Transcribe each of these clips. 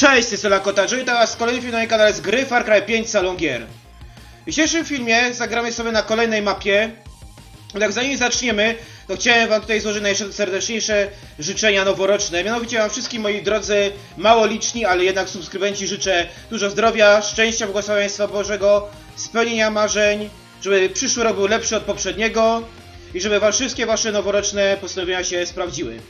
Cześć, to jest Lakota, i teraz kolejny film na moim kanale z gry Far Cry 5 Salon Gier. W dzisiejszym filmie zagramy sobie na kolejnej mapie. Tak zanim zaczniemy, to chciałem wam tutaj złożyć najserdeczniejsze życzenia noworoczne. Mianowicie wam wszystkim moi drodzy, mało liczni, ale jednak subskrybenci życzę dużo zdrowia, szczęścia, błogosławieństwa Bożego, spełnienia marzeń, żeby przyszły rok był lepszy od poprzedniego i żeby wam wszystkie wasze noworoczne postanowienia się sprawdziły.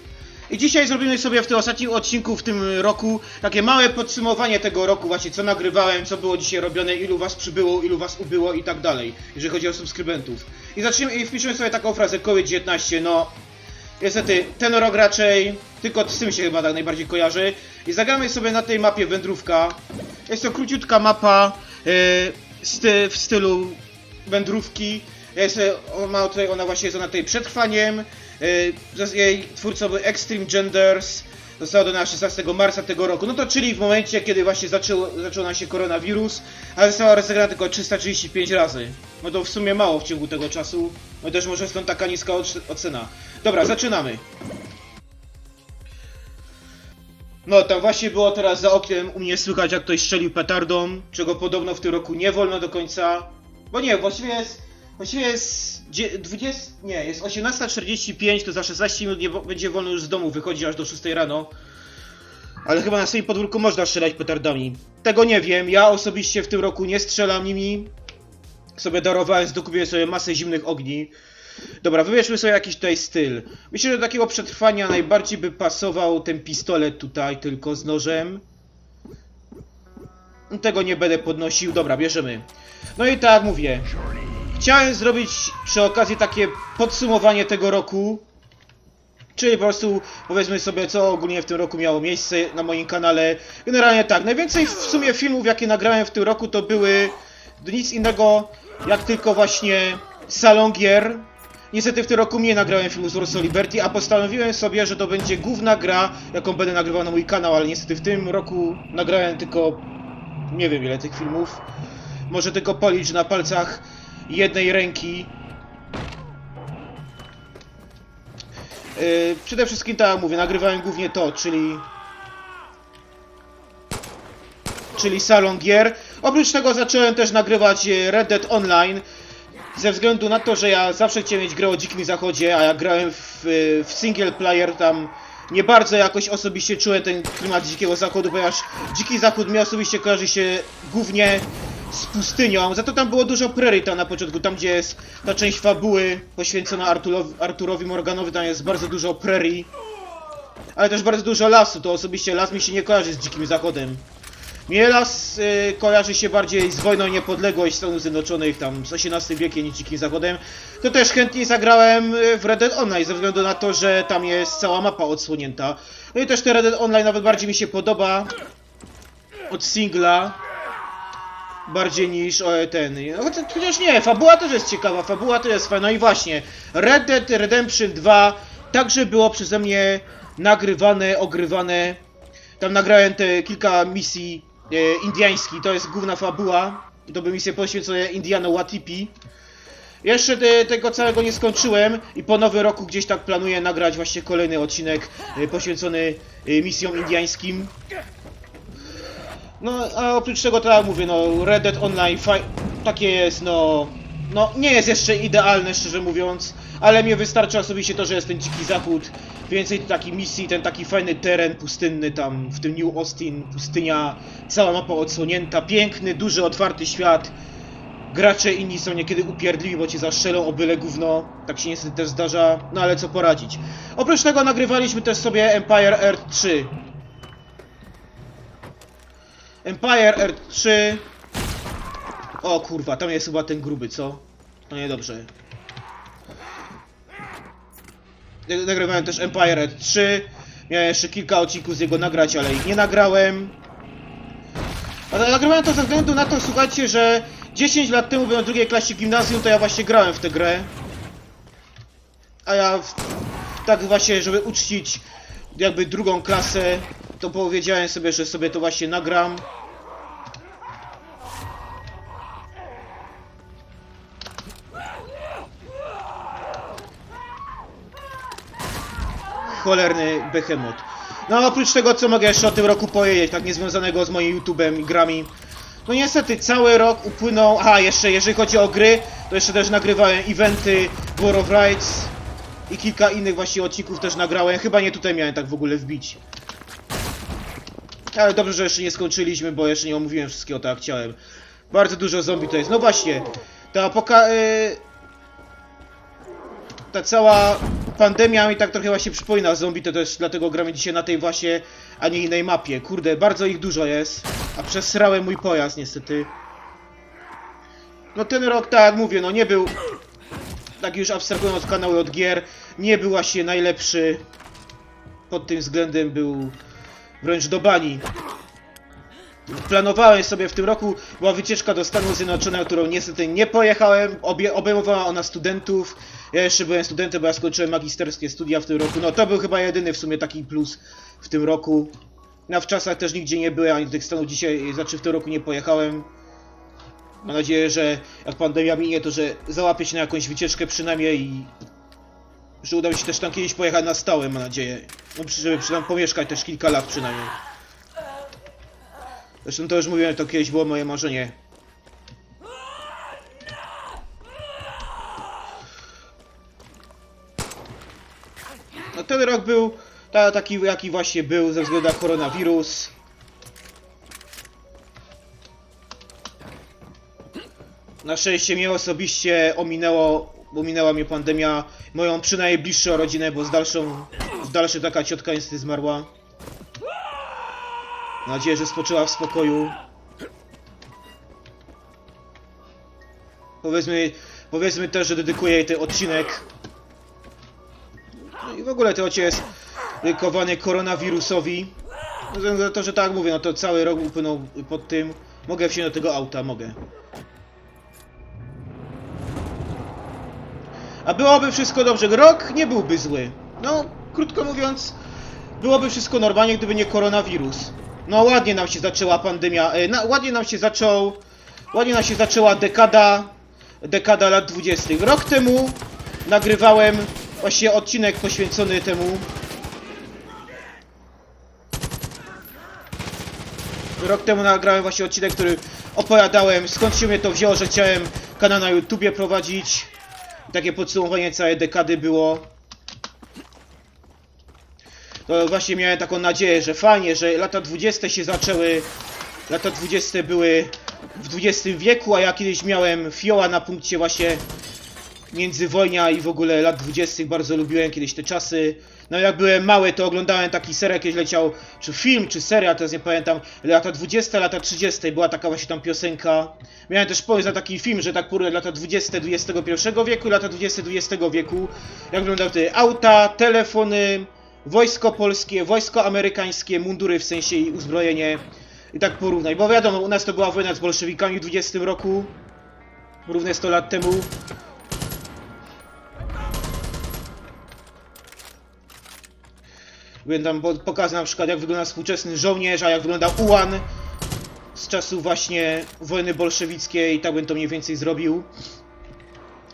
I dzisiaj zrobimy sobie w tym ostatnim odcinku w tym roku takie małe podsumowanie tego roku, właśnie co nagrywałem, co było dzisiaj robione, ilu was przybyło, ilu was ubyło i tak dalej, jeżeli chodzi o subskrybentów. I zacznijmy i wpiszemy sobie taką frazę COVID-19, no niestety ten rok raczej tylko z tym się chyba tak najbardziej kojarzy. I zagramy sobie na tej mapie wędrówka. Jest to króciutka mapa yy, sty, w stylu wędrówki. Jest, e, ma tutaj, ona właśnie jest ona tutaj przetrwaniem. Yy, jej twórcą był Extreme Genders. Została dodana 16 marca tego roku. No to czyli w momencie, kiedy właśnie zaczął, zaczął nam się koronawirus, ale została rozegrana tylko 335 razy. No to w sumie mało w ciągu tego czasu. No też może stąd taka niska oc- ocena. Dobra, zaczynamy. No, tam właśnie było teraz za oknem u mnie słychać, jak ktoś strzelił petardą, czego podobno w tym roku nie wolno do końca. Bo nie, właściwie jest. Właściwie jest. dzie- 20. Nie, jest 18.45, to za 16 minut nie będzie wolno już z domu wychodzić aż do 6 rano. Ale chyba na swoim podwórku można strzelać petardami. Tego nie wiem, ja osobiście w tym roku nie strzelam nimi. Sobie darowałem, zdokupiłem sobie masę zimnych ogni. Dobra, wybierzmy sobie jakiś tutaj styl. Myślę, że do takiego przetrwania najbardziej by pasował ten pistolet tutaj, tylko z nożem. Tego nie będę podnosił. Dobra, bierzemy. No i tak mówię. Chciałem zrobić przy okazji takie podsumowanie tego roku. Czyli po prostu powiedzmy sobie, co ogólnie w tym roku miało miejsce na moim kanale. Generalnie tak, najwięcej w sumie filmów, jakie nagrałem w tym roku, to były nic innego, jak tylko właśnie Salon Gier. Niestety w tym roku nie nagrałem filmu z Warsaw Liberty, a postanowiłem sobie, że to będzie główna gra, jaką będę nagrywał na mój kanał, ale niestety w tym roku nagrałem tylko nie wiem ile tych filmów. Może tylko policz na palcach jednej ręki. Yy, przede wszystkim tak jak mówię, nagrywałem głównie to, czyli czyli salon gier. Oprócz tego zacząłem też nagrywać e, Red Dead Online. Ze względu na to, że ja zawsze chciałem mieć grę o dzikim zachodzie, a jak grałem w, e, w single player tam nie bardzo jakoś osobiście czułem ten klimat dzikiego zachodu, ponieważ dziki zachód mi osobiście kojarzy się głównie z pustynią. Za to tam było dużo prairie tam na początku, tam gdzie jest ta część fabuły poświęcona Arturowi, Arturowi Morganowi, tam jest bardzo dużo prairie. Ale też bardzo dużo lasu, to osobiście las mi się nie kojarzy z dzikim zachodem. Mnie las y, kojarzy się bardziej z wojną niepodległość Stanów Zjednoczonych, tam z XVIII wiekiem niż dzikim zachodem. To też chętnie zagrałem y, w Red Dead Online, ze względu na to, że tam jest cała mapa odsłonięta. No i też ten Red Dead Online nawet bardziej mi się podoba od singla. Bardziej niż o, ten. no, Chociaż, nie, fabuła też jest ciekawa, fabuła też jest fajna. No i właśnie, Red Dead Redemption 2 także było przeze mnie nagrywane, ogrywane. Tam nagrałem te kilka misji e, indiańskich, to jest główna fabuła. To były misje poświęcone Indiano Watipi. Jeszcze te, tego całego nie skończyłem i po nowym roku gdzieś tak planuję nagrać właśnie kolejny odcinek e, poświęcony e, misjom indiańskim. No, a oprócz tego, tak jak mówię, no, Red Dead Online takie jest, no... No, nie jest jeszcze idealne, szczerze mówiąc, ale mnie wystarcza osobiście to, że jest ten dziki zachód, więcej takich misji, ten taki fajny teren pustynny tam w tym New Austin, pustynia, cała mapa odsłonięta, piękny, duży, otwarty świat. Gracze inni są niekiedy upierdliwi, bo cię zastrzelą o byle gówno, tak się niestety też zdarza, no ale co poradzić. Oprócz tego nagrywaliśmy też sobie Empire Earth 3, Empire Earth 3. O kurwa, tam jest chyba ten gruby, co? No niedobrze. Nag- Nagrywałem też Empire Earth 3. Miałem jeszcze kilka odcinków z jego nagrać, ale ich nie nagrałem. Nagrywałem to ze względu na to, słuchajcie, że 10 lat temu byłem w drugiej klasie gimnazjum, to ja właśnie grałem w tę grę. A ja w, tak właśnie, żeby uczcić jakby drugą klasę, to powiedziałem sobie, że sobie to właśnie nagram. Cholerny behemoth. No oprócz tego, co mogę jeszcze o tym roku powiedzieć, tak niezwiązanego z moim YouTube'em i grami. No niestety, cały rok upłynął... Aha, jeszcze jeżeli chodzi o gry, to jeszcze też nagrywałem eventy War of Rights i kilka innych właśnie odcinków też nagrałem. Chyba nie tutaj miałem tak w ogóle wbić. Ale dobrze, że jeszcze nie skończyliśmy, bo jeszcze nie omówiłem wszystkiego tak jak chciałem. Bardzo dużo zombie to jest. No właśnie, ta poka... y, ta cała pandemia mi tak trochę właśnie przypomina zombie, to też dlatego gramy dzisiaj na tej właśnie, a nie innej mapie. Kurde, bardzo ich dużo jest, a przesrałem mój pojazd niestety. No ten rok, tak jak mówię, no nie był, tak już abstrahując od kanały od gier, nie był właśnie najlepszy. Pod tym względem był wręcz do bani. Planowałem sobie w tym roku, była wycieczka do Stanów Zjednoczonych, którą niestety nie pojechałem, obie, obejmowała ona studentów. Ja jeszcze byłem studentem, bo ja skończyłem magisterskie studia w tym roku. No to był chyba jedyny w sumie taki plus w tym roku. No w czasach też nigdzie nie byłem, ani do tych Stanów dzisiaj, znaczy w tym roku nie pojechałem. Mam nadzieję, że jak pandemia minie, to że załapię się na jakąś wycieczkę przynajmniej i że uda mi się też tam kiedyś pojechać na stałe, mam nadzieję. No, żeby przy tam pomieszkać też kilka lat przynajmniej. Zresztą to już mówiłem, to kiedyś było moje marzenie. No ten rok był ta, taki, jaki właśnie był ze względu na koronawirus. Na szczęście mnie osobiście ominęło, ominęła mnie pandemia, moją przynajmniej bliższą rodzinę, bo z dalszą, w dalszej taka ciotka niestety zmarła. Mam nadzieję, że spoczyła w spokoju. Powiedzmy, powiedzmy też, że dedykuję jej ten odcinek. No i w ogóle odcinek jest dedykowany koronawirusowi. No, na to, że tak mówię, no to cały rok upłynął pod tym. Mogę wsiąść do tego auta, mogę. A byłoby wszystko dobrze. Rok nie byłby zły. No, krótko mówiąc, byłoby wszystko normalnie, gdyby nie koronawirus. No, ładnie nam się zaczęła pandemia. E, na, ładnie nam się zaczął. Ładnie nam się zaczęła dekada. Dekada lat 20. Rok temu nagrywałem właśnie odcinek poświęcony temu. Rok temu nagrałem właśnie odcinek, który opowiadałem skąd się mnie to wzięło, że chciałem kanał na YouTubie prowadzić. Takie podsumowanie całej dekady było. To właśnie miałem taką nadzieję, że fajnie, że lata 20 się zaczęły. Lata 20 były w XX wieku, a ja kiedyś miałem fioła na punkcie właśnie międzywojnia i w ogóle lat 20. bardzo lubiłem kiedyś te czasy. No jak byłem mały, to oglądałem taki serial, kiedyś leciał, czy film, czy serial, teraz nie pamiętam, lata 20, lata 30, była taka właśnie tam piosenka. Miałem też pomysł na taki film, że tak kurde, lata 20 XXI wieku, lata 20 XX wieku. Jak wyglądały te auta, telefony, wojsko polskie, wojsko amerykańskie, mundury w sensie i uzbrojenie. I tak porównać, bo wiadomo, u nas to była wojna z bolszewikami w 20 roku, równe 100 lat temu. Będę pokazał na przykład jak wygląda współczesny żołnierz, a jak wygląda ułan z czasów właśnie wojny bolszewickiej tak bym to mniej więcej zrobił.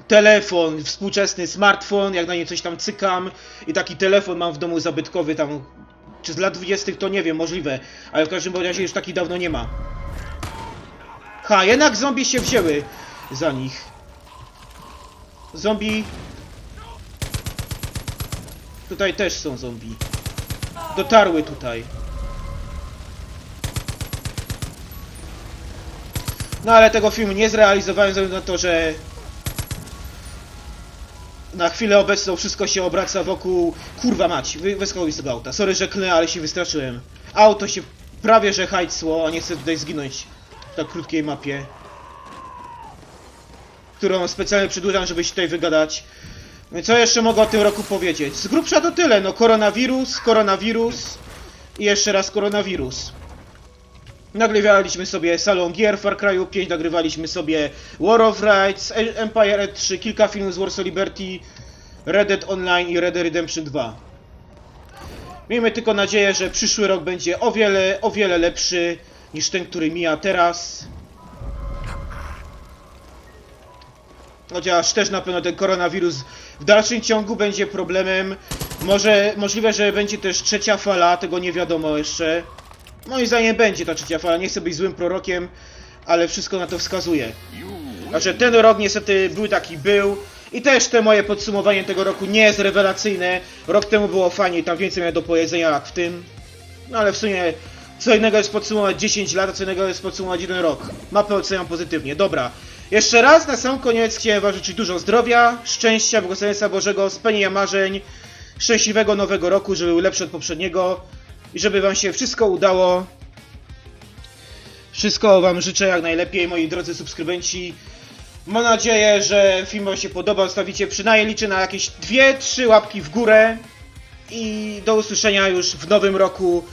Telefon, współczesny smartfon, jak na nie coś tam cykam i taki telefon mam w domu zabytkowy tam, czy z lat 20 to nie wiem, możliwe, ale w każdym razie już taki dawno nie ma. Ha, jednak zombie się wzięły za nich. Zombie... Tutaj też są zombie. Dotarły tutaj. No ale tego filmu nie zrealizowałem ze względu na to, że na chwilę obecną wszystko się obraca wokół... Kurwa mać, wy, wyskakuj z tego auta. Sorry, że klnę, ale się wystraszyłem. Auto się prawie że hajcło, a nie chcę tutaj zginąć w tak krótkiej mapie. Którą specjalnie przedłużam, żeby się tutaj wygadać. No i co jeszcze mogę o tym roku powiedzieć? Z grubsza to tyle, no koronawirus, koronawirus i jeszcze raz koronawirus. Nagrywaliśmy sobie Salon Gier Far Cry'u 5, nagrywaliśmy sobie War of Rights, Empire 3, kilka filmów z Warsaw Liberty, Red Dead Online i Red Dead Redemption 2. Miejmy tylko nadzieję, że przyszły rok będzie o wiele, o wiele lepszy niż ten, który mija teraz. Chociaż też na pewno ten koronawirus w dalszym ciągu będzie problemem, Może, możliwe, że będzie też trzecia fala, tego nie wiadomo jeszcze. Moim zdaniem będzie ta trzecia fala, nie chcę być złym prorokiem, ale wszystko na to wskazuje. Znaczy, ten rok niestety był taki był. I też te moje podsumowanie tego roku nie jest rewelacyjne. Rok temu było fajnie, tam więcej miałem do powiedzenia jak w tym. No ale w sumie co innego jest podsumować 10 lat, a co innego jest podsumować jeden rok. Mapę oceniam pozytywnie. Dobra. Jeszcze raz na sam koniec chciałem wam życzyć dużo zdrowia, szczęścia, błogosławieństwa Bożego, spełnienia marzeń, szczęśliwego nowego roku, żeby był lepszy od poprzedniego i żeby wam się wszystko udało. Wszystko wam życzę jak najlepiej, moi drodzy subskrybenci. Mam nadzieję, że film wam się podoba. Zostawicie przynajmniej liczę na jakieś 2-3 łapki w górę. I do usłyszenia już w nowym roku.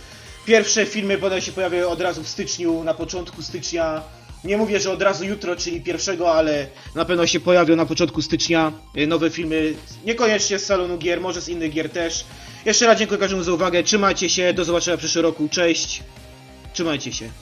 Pierwsze filmy będą się pojawiały od razu w styczniu, na początku stycznia. Nie mówię, że od razu jutro, czyli pierwszego, ale na pewno się pojawią na początku stycznia y, nowe filmy. Niekoniecznie z salonu gier, może z innych gier też. Jeszcze raz dziękuję każdemu za uwagę. Trzymajcie się, do zobaczenia w przyszłym roku. Cześć. Trzymajcie się.